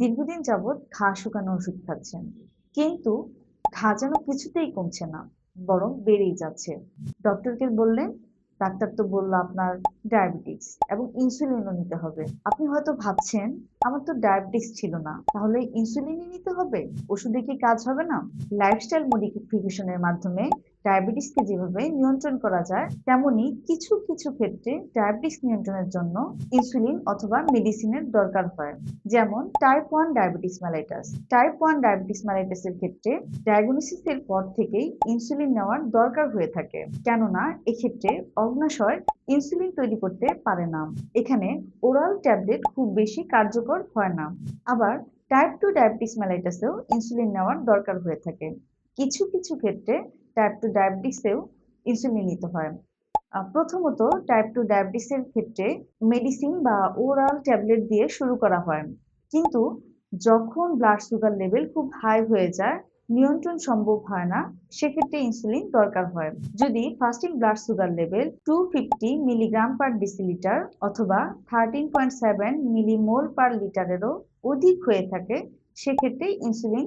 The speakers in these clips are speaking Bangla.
দীর্ঘদিন যাবৎ ঘা শুকানো ওষুধ খাচ্ছেন। কিন্তু ঘা যেন কিছুতেই কমছে না, বরং বেড়েই যাচ্ছে। ডক্টরকে বললেন, ডাক্তার তো বলল আপনার ডায়াবেটিস এবং ইনসুলিনও নিতে হবে। আপনি হয়তো ভাবছেন, আমার তো ডায়াবেটিস ছিল না, তাহলে ইনসুলিনই নিতে হবে? ওষুধে কি কাজ হবে না? লাইফস্টাইল মডিফিকেশনের মাধ্যমে ডায়াবেটিসকে যেভাবে নিয়ন্ত্রণ করা যায়, তেমনি কিছু কিছু ক্ষেত্রে ডায়াবেটিস নিয়ন্ত্রণের জন্য ইনসুলিন অথবা মেডিসিনের দরকার হয়। যেমন type one diabetes mellitus type one diabetes ম্যালাইটাসের ক্ষেত্রে ডায়াগনোসিসের পর থেকেই ইনসুলিন নেওয়ার দরকার হয়ে থাকে। কেননা এক্ষেত্রে অগ্নাশয় ইনসুলিন তৈরি করতে পারে না। এখানে ওরাল ট্যাবলেট খুব বেশি কার্যকর হয় না। আবার টাইপ টু ডায়াবেটিস ম্যালাইটাসেও ইনসুলিন নেওয়ার দরকার হয়ে থাকে। কিছু কিছু ক্ষেত্রে টাইপ টু ডায়াবেটিসেও ইনসুলিন নিতে হয়। প্রথমত টাইপ টু ডায়াবেটিসের ক্ষেত্রে মেডিসিন বা ওরাল ট্যাবলেট দিয়ে শুরু করা হয়। কিন্তু যখন ব্লাড সুগার লেভেল খুব হাই হয়ে যায়, নিয়ন্ত্রণ সম্ভব হয় না, সেক্ষেত্রে ইনসুলিন দরকার হয়। যদি fasting blood sugar level two fifty milligram per decilitre অথবা thirteen point seven millimole per লিটারেরও অধিক হয়ে থাকে, সেক্ষেত্রে ইনসুলিন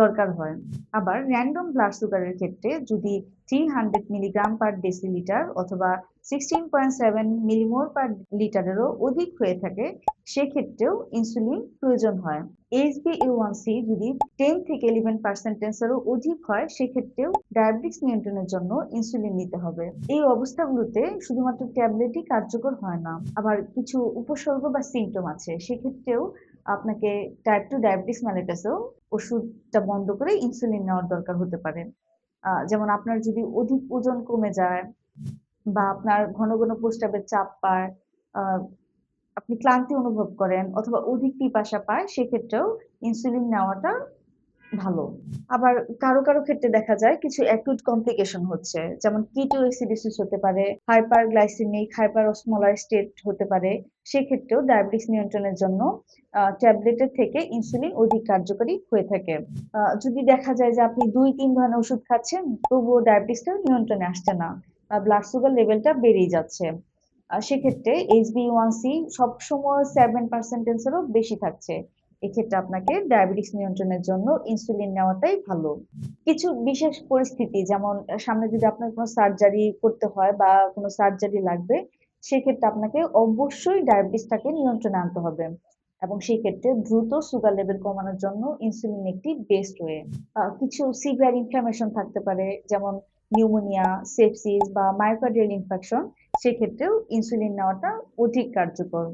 দরকার হয়। আবার র্যান্ডম ব্লাড সুগারের ক্ষেত্রে যদি three hundred milligram per decilitre অথবা sixteen point seven millimole per লিটারেরও অধিক হয়ে থাকে, সেক্ষেত্রেও ইনসুলিন প্রয়োজন হয়। এইচবিএ1সি যদি টেন থেকে ইলেভেন পার্সেন্টেন্সেরও অধিক হয়, সেক্ষেত্রেও ডায়াবেটিস নিয়ন্ত্রণের জন্য ইনসুলিন নিতে হবে। এই অবস্থাগুলোতে শুধুমাত্র ট্যাবলেটই কার্যকর হয় না। আবার কিছু উপসর্গ বা সিমটম আছে, সেক্ষেত্রেও আপনাকে টাইপ টু ডায়াবেটিস ম্যালেটাসেও ওষুধটা বন্ধ করে ইনসুলিন নেওয়ার দরকার হতে পারে। যেমন আপনার যদি অধিক ওজন কমে যায় বা আপনার ঘন ঘন প্রস্তাবের চাপ পায় আপনি ক্লান্তি অনুভব করেন অথবা অধিক পিপাসা পায়, সেক্ষেত্রেও ইনসুলিন নেওয়াটা ভালো। আবার কারও কারও ক্ষেত্রে দেখা যায় কিছু অ্যাকুট কমপ্লিকেশন হচ্ছে, যেমন কিটোএসিডিসিস হতে পারে hyperglycaemic hyperosmolar state হতে পারে। সেক্ষেত্রেও ডায়াবেটিস নিয়ন্ত্রণের জন্য ট্যাবলেটের থেকে ইনসুলিন অধিক কার্যকরী হয়ে থাকে। যদি দেখা যায় যে আপনি দুই, তিন ধরনের ওষুধ খাচ্ছেন, তবুও ডায়াবেটিসটা নিয়ন্ত্রণে আসছে না ব্লাড সুগার লেভেলটা বেড়েই যাচ্ছে। সেক্ষেত্রে এইচবি-ওয়ান-সি সবসময় সেভেন পার্সেন্টেন্সেরও বেশি থাকছে। এক্ষেত্রে আপনাকে ডায়াবেটিস নিয়ন্ত্রণের জন্য ইনসুলিন নেওয়াটাই ভালো। কিছু বিশেষ পরিস্থিতি, যেমন সামনে যদি আপনার কোনো সার্জারি করতে হয় বা কোনো সার্জারি লাগবে, সেক্ষেত্রে আপনাকে অবশ্যই ডায়াবেটিসটাকে নিয়ন্ত্রণে আনতে হবে। এবং সেই ক্ষেত্রে দ্রুত সুগার লেভেল কমানোর জন্য ইনসুলিন একটি বেস্ট ওয়ে কিছু সিভিয়ার ইনফ্লামেশন থাকতে পারে, যেমন নিউমোনিয়া সেপসিস বা মায়োকার্ডিয়াল ইনফেকশন সেক্ষেত্রেও ইনসুলিন নেওয়াটা অধিক কার্যকর।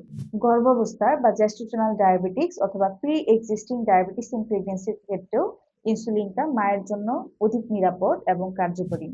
গর্ভাবস্থায় বা জেস্টেশনাল ডায়াবেটিস অথবা প্রি এক্সিস্টিং ডায়াবেটিস ইন প্রেগনেন্সির ক্ষেত্রেও ইনসুলিনটা মায়ের জন্য অধিক নিরাপদ এবং কার্যকরী।